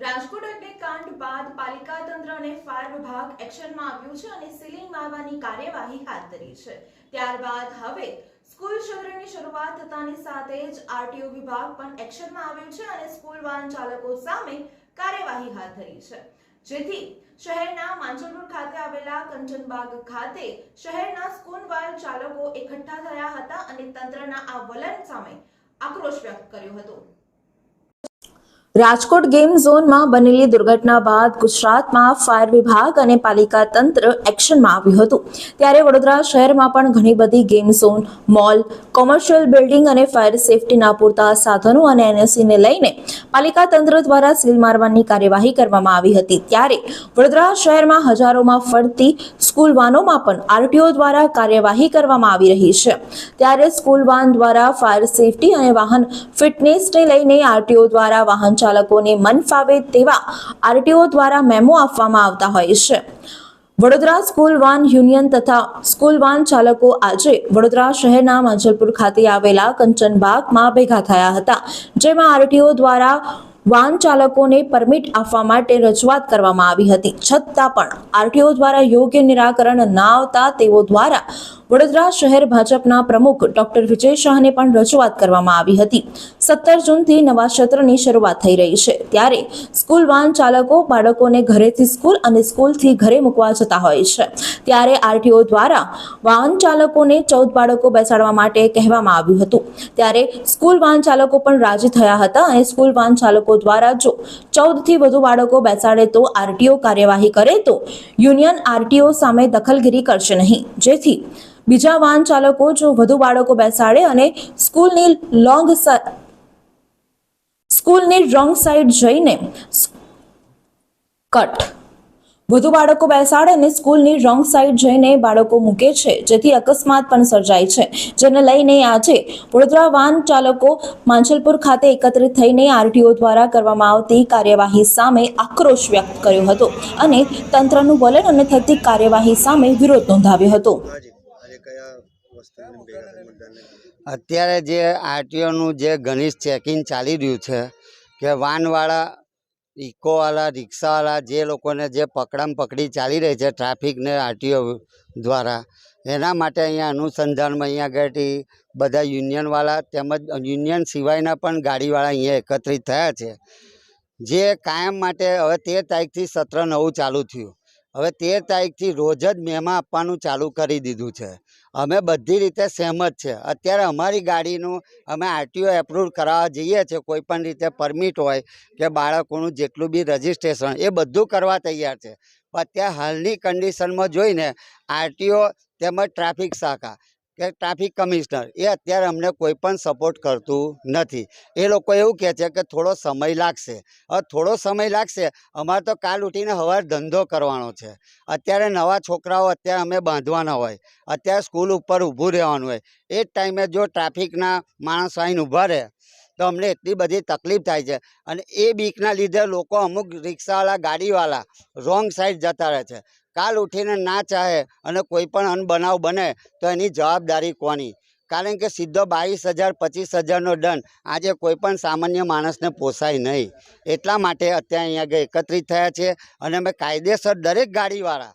રાજકોટ અગ્નિકાંડ બાદ પાલિકા તંત્ર અને ફાયર વિભાગ એક્શનમાં આવ્યું છે અને સીલિંગ મારવાની કાર્યવાહી હાથ ધરી છે. ત્યારબાદ હવે સ્કૂલ શહેરની શરૂઆત થતાની સાથે જ આરટીઓ વિભાગ પણ એક્શનમાં આવ્યું છે અને સ્કૂલ વાહન ચાલકો સામે કાર્યવાહી હાથ ધરી છે. જેથી શહેરના માંજલપુર ખાતે આવેલા કંચનબાગ ખાતે શહેરના સ્કૂલ વાહન ચાલકો એકઠા થયા હતા અને તંત્રના આ વલણ સામે આક્રોશ વ્યક્ત કર્યો હતો. રાજકોટ ગેમ ઝોનમાં બનેલી દુર્ઘટના બાદ ગુજરાતમાં ફાયર વિભાગ અને પાલિકા તંત્ર એક્શનમાં આવ્યું હતું. ત્યારે વડોદરા શહેરમાં પણ ઘણી બધી game zone, mall, commercial building અને ફાયર સેફટીના પૂરતા સાધનો અને એનએસસીને લઈને પાલિકા તંત્ર દ્વારા સીલ મારવાની કાર્યવાહી કરવામાં આવી હતી. ત્યારે વડોદરા શહેરમાં હજારોમાં ફરતી સ્કૂલ વાનોમાં પણ આરટીઓ દ્વારા કાર્યવાહી કરવામાં આવી રહી છે. ત્યારે સ્કૂલ વાન દ્વારા ફાયર સેફટી અને વાહન ફિટનેસને લઈને આરટીઓ દ્વારા વાહન ચાલકોને મન ફાવે તેવા આરટીઓ દ્વારા મેમો આપવામાં આવતા હોય છે. વડોદરા સ્કૂલ વાન યુનિયન તથા સ્કૂલ વાન ચાલકો આજે વડોદરા શહેરના માંજલપુર ખાતે આવેલા કંચનબાગમાં ભેગા થયા હતા, જેમાં આરટીઓ દ્વારા વાહન ચાલકોને પરમિટ આપવા માટે રજૂઆત કરવામાં આવી હતી. છતાં પણ આરટીઓ દ્વારા યોગ્ય નિરાકરણ ના આવતા તેઓ દ્વારા વડોદરા શહેર ભાજપના પ્રમુખ ડોક્ટર વિજય શાહને પણ રજૂઆત કરવામાં આવી હતી. સત્તર જૂનથી નવા સત્રની શરૂઆત થઈ રહી છે. ત્યારે સ્કૂલ વાહન ચાલકો બાળકોને ઘરેથી સ્કૂલ અને સ્કૂલથી ઘરે મૂકવા જતા હોય છે. ત્યારે આરટીઓ દ્વારા વાહન ચાલકોને ચૌદ બાળકો બેસાડવા માટે કહેવામાં આવ્યું હતું. ત્યારે સ્કૂલ વાહન ચાલકો પણ રાજી થયા હતા અને સ્કૂલ વાહન ચાલકો દ્વારા જો ચૌદથી વધુ બાળકો બેસાડે તો આરટીઓ કાર્યવાહી કરે તો યુનિયન આરટીઓ સામે દખલગીરી કરશે નહીં. જેથી બીજા વાહન ચાલકો જો વધુ બાળકો બેસાડે અને સ્કૂલની લોંગ સ્કૂલની રોંગ સાઈડ જઈને કટ. વધુ બાળકો બેસાડે અને સ્કૂલની રોંગ સાઈડ જઈને બાળકો મૂકે છે, જેથી અકસ્માત પણ સર્જાય છે. જેને લઈને આજે વડોદરા વાહન ચાલકો માંજલપુર ખાતે એકત્રિત થઈને આરટીઓ દ્વારા કરવામાં આવતી કાર્યવાહી સામે આક્રોશ વ્યક્ત કર્યો હતો અને તંત્રનું વલણ અને થતી કાર્યવાહી સામે વિરોધ નોંધાવ્યો હતો. કયા અત્યારે જે આરટીઓનું જે ઘનિષ્ઠ ચેકિંગ ચાલી રહ્યું છે કે વાનવાળા ઇકોવાળા રિક્ષાવાળા જે લોકોને જે પકડામ પકડી ચાલી રહી છે ટ્રાફિકને આરટીઓ દ્વારા એના માટે અહીંયા અનુસંધાનમાં અહીંયા ઘટી બધા યુનિયનવાળા તેમજ યુનિયન સિવાયના પણ ગાડીવાળા અહીંયા એકત્રિત થયા છે. જે કાયમ માટે હવે તેર તારીખથી સત્ર નવું ચાલુ થયું. હવે તેર તારીખથી રોજ જ મેમાં આપવાનું ચાલુ કરી દીધું છે. અમે બધી રીતે સહેમત છે. અત્યારે અમારી ગાડીનું અમે આરટીઓ એપ્રુવ કરાવવા જઈએ છીએ, કોઈ પણ રીતે પરમિટ હોય કે બાળકોનું જેટલું બી રજિસ્ટ્રેશન એ બધું કરવા તૈયાર છે. અત્યારે હાલની કન્ડિશનમાં જોઈને આરટીઓ તેમજ ટ્રાફિક શાખા કે ટ્રાફિક કમિશનર, એ અત્યારે અમને કોઈ પણ સપોર્ટ કરતું નથી. એ લોકો એવું કહે છે કે થોડો સમય લાગશે. હવે થોડો સમય લાગશે, અમારે તો કાલ ઉઠીને હવાર ધંધો કરવાનો છે. અત્યારે નવા છોકરાઓ અત્યારે અમે બાંધવાના હોય, અત્યારે સ્કૂલ ઉપર ઊભું રહેવાનું હોય. એ જ ટાઈમે જો ટ્રાફિકના માણસ આવીને ઊભા રહે, તો અમને એટલી બધી તકલીફ થાય છે. અને એ બીકના લીધે લોકો અમુક રિક્ષાવાળા, ગાડીવાળા, રોંગ સાઈડ જતા રહે છે. કાલ ઉઠીને ના ચાહે અને કોઈ પણ અનબનાવ બને તો એની જવાબદારી કોની? કારણ કે સીધો બાવીસ હજાર, પચીસ હજારનો દંડ આજે કોઈ પણ સામાન્ય માણસને પોસાય નહીં. એટલા માટે અત્યારે અહીંયા એકત્રિત થયા છે અને અમે કાયદેસર દરેક ગાડીવાળા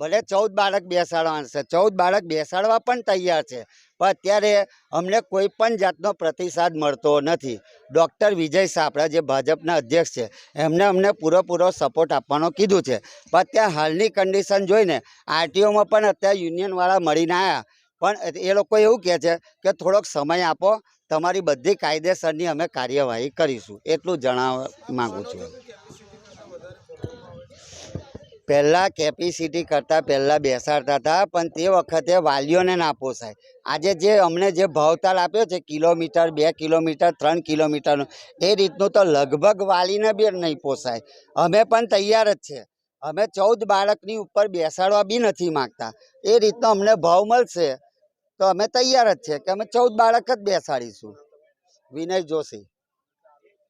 ભલે ચૌદ બાળક બેસાડવાના છે. ચૌદ બાળક બેસાડવા પણ તૈયાર છે. પણ અત્યારે અમને કોઈ પણ જાતનો પ્રતિસાદ મળતો નથી. ડૉક્ટર વિજય સાપડા, જે ભાજપના અધ્યક્ષ છે, એમને અમને પૂરેપૂરો સપોર્ટ આપવાનો કીધું છે. પણ અત્યારે હાલની કન્ડિશન જોઈને આરટીઓમાં પણ અત્યારે યુનિયનવાળા મળીને આવ્યા પણ એ લોકો એવું કહે છે કે થોડોક સમય આપો, તમારી બધી કાયદેસરની અમે કાર્યવાહી કરીશું. એટલું જણાવવા માગું છું. પહેલાં કેપેસિટી કરતાં પહેલાં બેસાડતા હતા, પણ તે વખતે વાલીઓને ના પોસાય. આજે જે અમને જે ભાવતાલ આપ્યો છે, કિલોમીટર, બે કિલોમીટર, ત્રણ કિલોમીટરનો એ રીતનું તો લગભગ વાલીને બી નહીં પોસાય. અમે પણ તૈયાર જ છે. અમે ચૌદ બાળકની ઉપર બેસાડવા બી નથી માગતા. એ રીતનો અમને ભાવ મળશે. તો અમે તૈયાર જ છે કે અમે ચૌદ બાળક જ બેસાડીશું. વિનય જોશી.